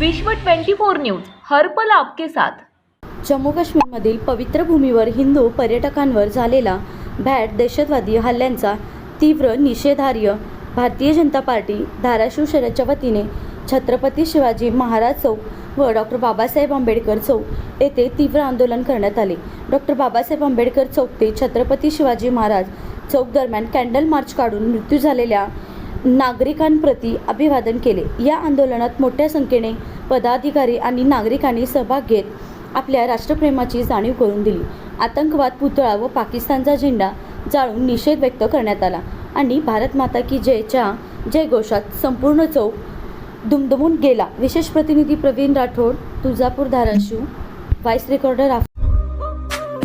विश्व 24 न्यूज हर्पल आपके साथ. जम्मू काश्मीरमधील पवित्र भूमीवर हिंदू पर्यटकांवर झालेला भॅट दहशतवादी हल्ल्यांचा तीव्र निषेधार्य भारतीय जनता पार्टी धाराशिव शहराच्या वतीने छत्रपती शिवाजी महाराज चौक व डॉक्टर बाबासाहेब आंबेडकर चौक येथे तीव्र आंदोलन करण्यात आले. डॉक्टर बाबासाहेब आंबेडकर चौक ते छत्रपती शिवाजी महाराज चौक दरम्यान कॅन्डल मार्च काढून मृत्यू झालेल्या नागरिकांप्रती अभिवादन केले. या आंदोलनात मोठ्या संख्येने पदाधिकारी आणि नागरिकांनी सहभाग घेत आपल्या राष्ट्रप्रेमाची जाणीव करून दिली. आतंकवाद पुतळा व पाकिस्तानचा झेंडा जाळून निषेध व्यक्त करण्यात आला आणि भारत माता की जयच्या जयघोषात संपूर्ण चौक दुमदुमून गेला. विशेष प्रतिनिधी प्रवीण राठोड तुळजापूर धाराशिव व्हाईस रेकॉर्डर